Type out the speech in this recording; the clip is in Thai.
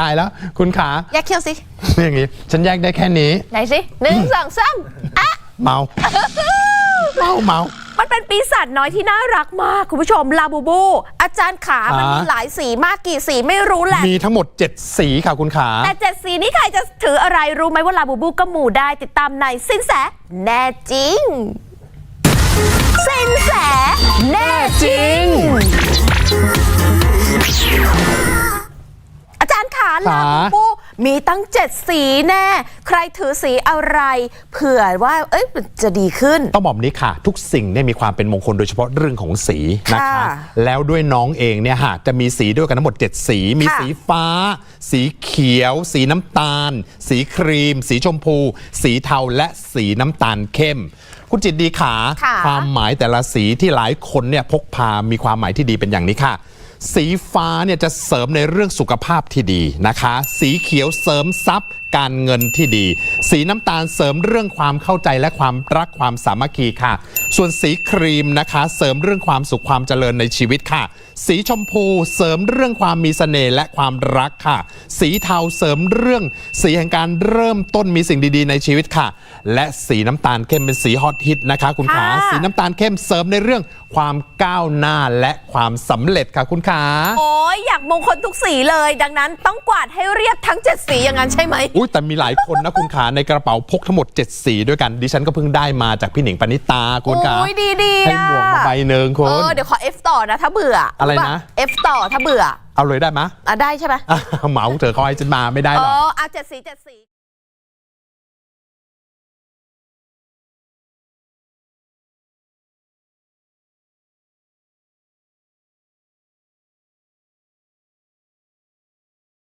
ตายแล้ว คุณขา แยกเขี้ยวสิอย่างงี้ ฉันแยกได้แค่นี้ ไหนสิหนึ่งสองสามอะ เมา เมาเมา มันเป็นปีศาจน้อยที่น่ารักมาก คุณผู้ชมลาบูบู อาจารย์ขา มันมีอ่าหลายสีมากกี่สีไม่รู้แหละ มีทั้งหมด 7 สีค่ะคุณขา แต่เจ็ดสีนี้ใครจะถืออะไรรู้ไหมว่าลาบูบูก็หมู่ได้ติดตามในสินแส แน่จริงสินแส แน่จริง ขาลาขาบูบูมีตั้งเจ็ดสีแน่ ใครถือสีอะไร เผื่อว่า เอ้ยมันจะดีขึ้น ต้องบอกแบบนี้ค่ะ ทุกสิ่งเนี่ยมีความเป็นมงคลโดยเฉพาะเรื่องของสีนะคะค่ะแล้วด้วยน้องเองเนี่ยฮะจะมีสีด้วยกันทั้งหมด 7 สี มีค่ะสีฟ้า สีเขียว สีน้ำตาล สีครีม สีชมพู สีเทาและสีน้ำตาลเข้มคุณจิตดีขาค่ะความหมายแต่ละสีที่หลายคนเนี่ยพกพามีความหมายที่ดีเป็นอย่างนี้ค่ะ สีฟ้าเนี่ยจะเสริมในเรื่องสุขภาพที่ดีนะคะ สีเขียวเสริมทรัพย์ การเงินที่ดี สีน้ำตาลเสริมเรื่องความเข้าใจและความรักความสามัคคีค่ะ ส่วนสีครีมนะคะ เสริมเรื่องความสุขความเจริญในชีวิตค่ะ สีชมพูเสริมเรื่องความมีเสน่ห์และความรักค่ะ สีเทาเสริมเรื่อง สีแห่งการเริ่มต้นมีสิ่งดีๆ ในชีวิตค่ะ และสีน้ำตาลเข้มเป็นสีฮอตฮิตนะคะ คุณขาค่ะสีน้ำตาลเข้มเสริมในเรื่องความก้าวหน้าและความสำเร็จค่ะคุณขาโอ้ยอยากมงคลทุกสีเลย ดังนั้นต้องกวาดให้เรียบทั้งเจ็ดสีอย่างนั้นใช่ไหมอุ้ยแต่มีหลายคนนะคุณขาในกระเป๋าพกทั้งหมด 7 สีด้วยกันดิฉันก็เพิ่งได้มาจากพี่หนิงปณิตาคุณขาโอ้ยดีดีให้หมวกมาใบหนึ่งคุเอณ อเดี๋ยวขอ F ต่อนะถ้าเบื่ออะไรนะ F ต่อถ้าเบื่อเอาเลยได้ไหมอะได้ใช่ไหมอะเหมาเถอะเขาให้ฉันมาไม่ได้อ๋หรออกอะเจ็ดสีเจ็ดสี